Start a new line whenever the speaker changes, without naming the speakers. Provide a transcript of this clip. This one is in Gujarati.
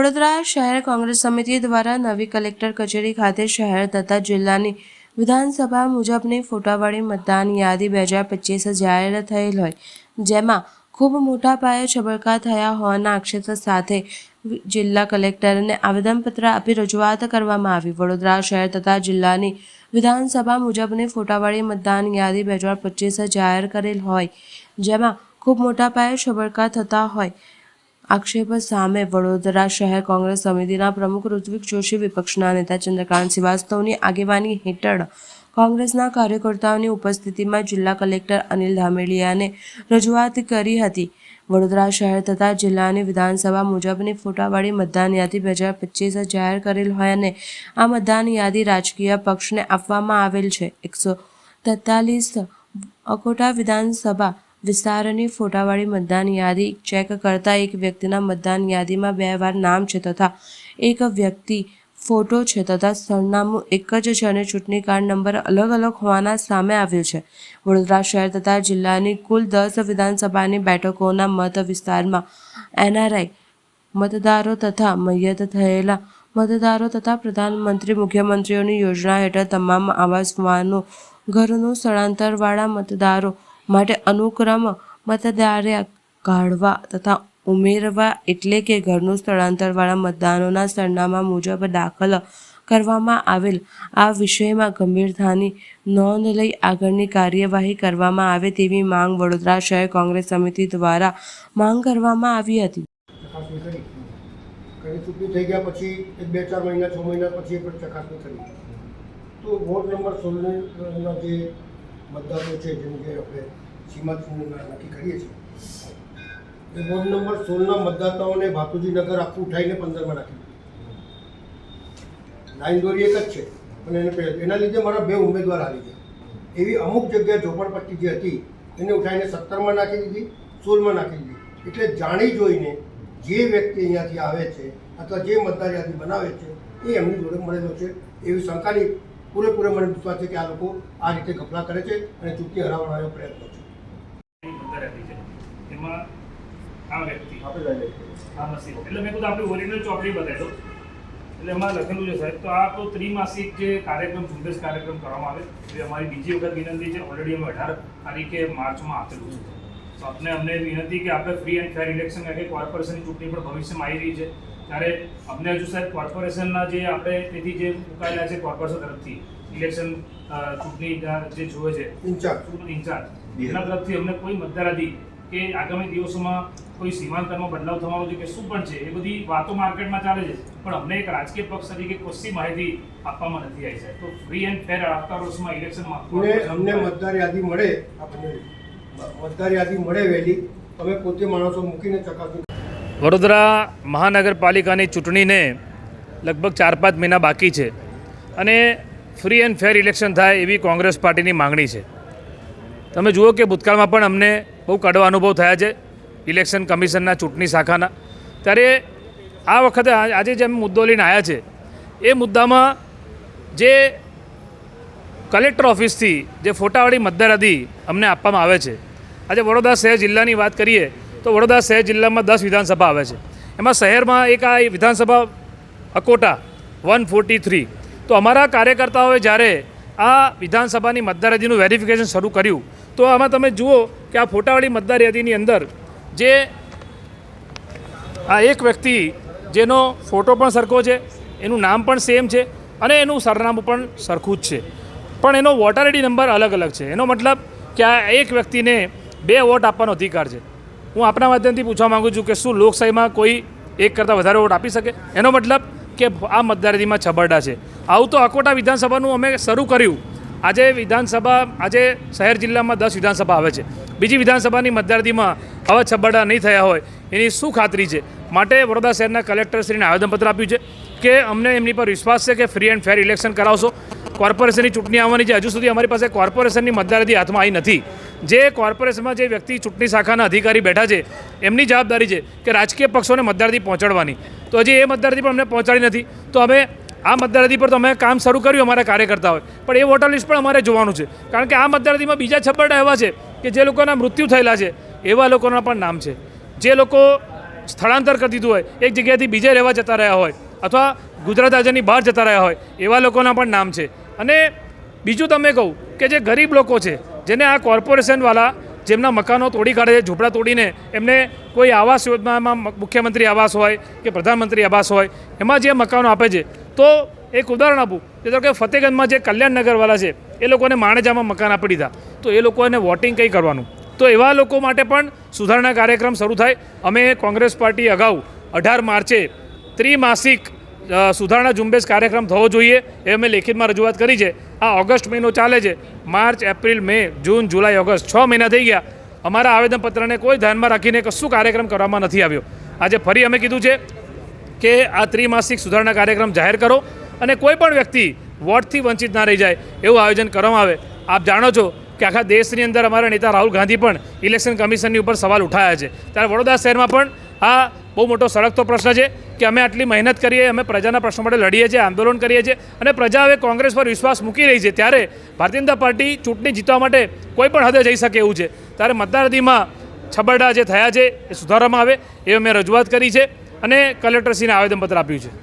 વડોદરા શહેર કોંગ્રેસ સમિતિ દ્વારા નવી કલેક્ટર કચેરી ખાતે શહેર તથા જિલ્લાની વિધાનસભા મુજબની ફોટાવાળી મતદાન યાદી બે હજાર પચીસ જાહેર થયેલ હોય. જેમાં ખૂબ મોટા પાયે છબરકા થયા હોવાના આક્ષેપ સાથે જિલ્લા કલેક્ટરને આવેદનપત્ર આપી રજૂઆત કરવામાં આવી. વડોદરા શહેર તથા જિલ્લાની વિધાનસભા મુજબની ફોટાવાળી મતદાન યાદી બે હજાર પચીસ જાહેર કરેલ હોય. જેમાં ખૂબ મોટા પાયે છબરકા થતા હોય. આક્ષેપ સામે વડોદરા શહેર કોંગ્રેસ સમિતિના પ્રમુખ ઋત્વિક જોશી વિપક્ષના નેતા ચંદ્રકાંત શ્રીવાસ્તવની આગેવાની હેઠળ કોંગ્રેસના કાર્યકર્તાઓની ઉપસ્થિતિમાં જિલ્લા કલેક્ટર અનિલ ધામેલિયાને રજૂઆત કરી હતી. વડોદરા શહેર તથા જિલ્લાની વિધાનસભા મુજબની ફોટાવાળી મતદાન યાદી બે હજાર પચીસ જાહેર કરેલ હોય અને આ મતદાન યાદી રાજકીય પક્ષને આપવામાં આવેલ છે. એકસો તેતાલીસ અકોટા વિધાનસભા વિસ્તારની ફોટાવાળી મતદાન યાદી ચેક કરતા એક વ્યક્તિના મતદાન યાદીમાં બે વાર નામ છે તથા એક વ્યક્તિ ફોટો છે તથા સરનામું એક જ છે અને ચૂંટણી કાર્ડ નંબર અલગ અલગ હોવાના સામે આવ્યું છે. વડોદરા શહેર તથા જિલ્લાની કુલ દસ વિધાનસભાની બેઠકોના મત વિસ્તારમાં એનઆરઆઈ મતદારો તથા મૈયત થયેલા મતદારો તથા પ્રધાનમંત્રી મુખ્યમંત્રીઓની યોજના હેઠળ તમામ આવાસ વાહનો ઘરનું સ્થળાંતરવાળા મતદારો માટે અનુક્રમ મતદારે કાઢવા તથા ઉમેરવા એટલે કે ઘરનું સ્થળાંતરવાળા મતદારોના સરનામા મુજબ દાખલ કરવામાં આવેલ. આ વિષયમાં ગંભીરતાની નોંધ લઈ આગળની કાર્યવાહી કરવામાં આવે તેવી માંગ વડોદરા શહેર કોંગ્રેસ સમિતિ દ્વારા માંગ કરવામાં આવી હતી.
કરી. ચૂંટણી થઈ ગયા પછી, એક, બે, ચાર મહિના, છ મહિના પછી પણ ચકાસણી કરી. તો વોર્ડ નંબર સોળના જે મતદારો છે, જેમ કે આપણે સીમાચૂંટણીમાં નક્કી કરીએ છીએ. એ વોર્ડ નંબર સોળના મતદાતાઓને ભાતુજીનગર આખું ઉઠાઈને પંદરમાં નાખી દીધું. લાઈન દોરી એક જ છે. અને એને એના લીધે મારા બે ઉમેદવાર આવી ગયા. એવી અમુક જગ્યાએ ઝોપડપટ્ટી જે હતી, એને ઉઠાઈને સત્તરમાં નાખી દીધી, સોળમાં નાખી દીધી. એટલે જાણી જોઈને જે વ્યક્તિ અહીંયાથી આવે છે, અથવા જે મતદાર યાદી બનાવે છે, એ એમની જોડે મળેલો છે. એવી શંકાની પૂરેપૂરો મને વિશ્વાસ છે કે આ લોકો આ રીતે ગફલા કરે છે અને ચૂંટણી હરાવવાનો પ્રયત્ન છે.
એમાં આ વ્યક્તિ આ નસીબ એટલે મેં કીધું આપણે ઓરિજિનલ ચોપડી બતાવી દો. એટલે એમાં લખેલું છે સાહેબ તો આ તો ત્રિમાસિક જે કાર્યક્રમ ઝુંબેશ કાર્યક્રમ કરવામાં આવે એ અમારી બીજી વખત વિનંતી છે ઓલરેડી અમે અઢાર તારીખે માર્ચમાં આપેલું છે. તો આપણે અમને વિનંતી કે આપણે ફ્રી એન્ડ ફેર ઇલેક્શન કે કોર્પોરેશનની ચૂંટણી પણ ભવિષ્યમાં આવી રહી છે. ત્યારે અમને હજુ સાહેબ કોર્પોરેશનના જે આપણે તેથી જે મુકાયેલા છે કોર્પોરેશન તરફથી ઇલેક્શન ચૂંટણી જે જોવે છે
ઇન્ચાર્જ.
ઇન્ચાર્જ એના તરફથી અમને કોઈ મતદારાધી કે આગામી દિવસોમાં કોઈ સીમાંતરમાં બદલાવ થવાનો છે કે શું પણ છે એ બધી વાતો માર્કેટમાં ચાલે છે. પણ અમને એક રાજકીય પક્ષ તરીકે કશી માહિતી આપવામાં નથી આવી જાય તો ફ્રી એન્ડ ફેર આવતા વર્ષમાં ઇલેક્શનમાં
અમને અમને મતદાર યાદી મળે આપણને મતદાર યાદી મળે વહેલી તમે પોતે માણસો મૂકીને ચકાસણી
વડોદરા મહાનગરપાલિકાની ચૂંટણીને લગભગ ચાર પાંચ મહિના બાકી છે અને ફ્રી એન્ડ ફેર ઇલેક્શન થાય એવી કોંગ્રેસ પાર્ટીની માંગણી છે. તમે જુઓ કે ભૂતકાળમાં પણ અમને બહુ કડવા અનુભવ થયા છે ઇલેક્શન કમિશનના ચૂંટણી શાખાના. ત્યારે આ વખતે આજે જેમ મુદ્દો લઈને આવ્યા છે, એ મુદ્દામાં જે કલેક્ટર ઓફિસથી જે ફોટાવાળી મતદાર હતી અમને આપવામાં આવે છે. આજે વડોદરા શહેર જિલ્લાની વાત કરીએ તો વડોદરા શહેર જિલ્લામાં દસ વિધાનસભા આવે છે. એમાં શહેરમાં એક આ વિધાનસભા, અકોટા, વન ફોર્ટી થ્રી. તો અમારા કાર્યકર્તાઓએ જ્યારે આ વિધાનસભાની મતદાર વેરિફિકેશન શરૂ કર્યું, તો આમાં તમે જુઓ કે આ ફોટાવાળી મતદાર અંદર જે આ એક વ્યક્તિ જેનો ફોટો પણ સરખો છે, એનું નામ પણ સેમ છે અને એનું સરનામું પણ સરખું જ છે. પણ એનો વોટર આઈડી નંબર અલગ અલગ છે. એનો મતલબ કે આ એક વ્યક્તિને બે વોટ આપવાનો અધિકાર છે. હું આપના માધ્યમથી પૂછવા માગું છું કે શું લોકશાહીમાં કોઈ એક કરતાં વધારે વોટ આપી શકે? એનો મતલબ કે આ મતદારીમાં છબરડા છે. આવું તો અકોટા વિધાનસભાનું અમે શરૂ કર્યું. આજે વિધાનસભા, આજે શહેર જિલ્લામાં દસ વિધાનસભા આવે છે. બીજી વિધાનસભાની મતદારદીમાં હવે છબરડા નહીં થયા હોય, એની શું ખાતરી છે? માટે વડોદરા શહેરના કલેક્ટરશ્રીને આવેદનપત્ર આપ્યું છે કે અમને એમની પર વિશ્વાસ છે કે ફ્રી એન્ડ ફેર ઇલેક્શન કરાવશો. કોર્પોરેશનની ચૂંટણી આવવાની છે. હજુ સુધી અમારી પાસે કોર્પોરેશનની મતદારથી હાથમાં આવી નથી. જે કોર્પોરેશનમાં જે વ્યક્તિ ચૂંટણી શાખાના અધિકારી બેઠા છે, એમની જવાબદારી છે કે રાજકીય પક્ષોને મતદારથી પહોંચાડવાની. તો હજી એ મતદારથી પણ અમને પહોંચાડી નથી. તો અમે આ મતદારથી પર તો અમે કામ શરૂ કર્યું અમારા કાર્યકર્તાઓએ. પણ એ વોટર લિસ્ટ પણ અમારે જોવાનું છે. કારણ કે આ મતદારથીમાં બીજા છપ્પરડા એવા છે કે જે લોકોના મૃત્યુ થયેલા છે, એવા લોકોના પણ નામ છે. જે લોકો સ્થળાંતર કરી દીધું હોય, એક જગ્યાએથી બીજે રહેવા જતા રહ્યા હોય, અથવા ગુજરાત રાજ્યની બહાર જતા રહ્યા હોય, એવા લોકોના પણ નામ છે. અને બીજું તમે કહું કે જે ગરીબ લોકો છે જેને આ કોર્પોરેશનવાળા જેમના મકાનો તોડી કાઢે છે, ઝૂંપડા તોડીને, એમને કોઈ આવાસ યોજનામાં મુખ્યમંત્રી આવાસ હોય કે પ્રધાનમંત્રી આવાસ હોય, એમાં જે મકાનો આપે છે, તો એક ઉદાહરણ આપું. કે તો કે ફતેગંજમાં જે કલ્યાણનગરવાળા છે, એ લોકોને માણેજામાં મકાન આપી દીધા. તો એ લોકોને વોટિંગ કંઈ કરવાનું? તો એવા લોકો માટે પણ સુધારણા કાર્યક્રમ શરૂ થાય. અમે કોંગ્રેસ પાર્ટી અગાઉ અઢાર માર્ચે ત્રિમાસિક સુધારણા ઝુંબેશ કાર્યક્રમ થવો જોઈએ, એ અમે લેખિતમાં રજૂઆત કરી છે. આ ઓગસ્ટ મહિનો ચાલે છે. માર્ચ, એપ્રિલ, મે, જૂન, જુલાઈ, ઓગસ્ટ છ મહિના થઈ ગયા. અમારા આવેદનપત્રને કોઈ ધ્યાનમાં રાખીને કશું કાર્યક્રમ કરવામાં નથી આવ્યો. આજે ફરી અમે કીધું છે કે આ ત્રિમાસિક સુધારણા કાર્યક્રમ જાહેર કરો અને કોઈ પણ વ્યક્તિ વોટથી વંચિત ના રહી જાય એવું આયોજન કરવામાં આવે. આપ જાણો છો કે આખા દેશની અંદર અમારા નેતા રાહુલ ગાંધી પણ ઇલેક્શન કમિશનની ઉપર સવાલ ઉઠાયા છે. ત્યારે વડોદરા શહેરમાં પણ આ બહુ મોટો સળગતો પ્રશ્ન છે કે અમે આટલી મહેનત કરીએ, અમે પ્રજાના પ્રશ્નો માટે લડીએ છીએ, આંદોલન કરીએ છીએ અને પ્રજા હવે કોંગ્રેસ પર વિશ્વાસ મૂકી રહી છે. ત્યારે ભારતીય જનતા પાર્ટી ચૂંટણી જીતવા માટે કોઈ પણ હદે જઈ શકે એવું છે. ત્યારે મતદાર યાદીમાં છબરડા જે થયા છે એ સુધારવામાં આવે, એ અમે રજૂઆત કરી છે અને કલેક્ટરશ્રીને આવેદનપત્ર આપ્યું છે.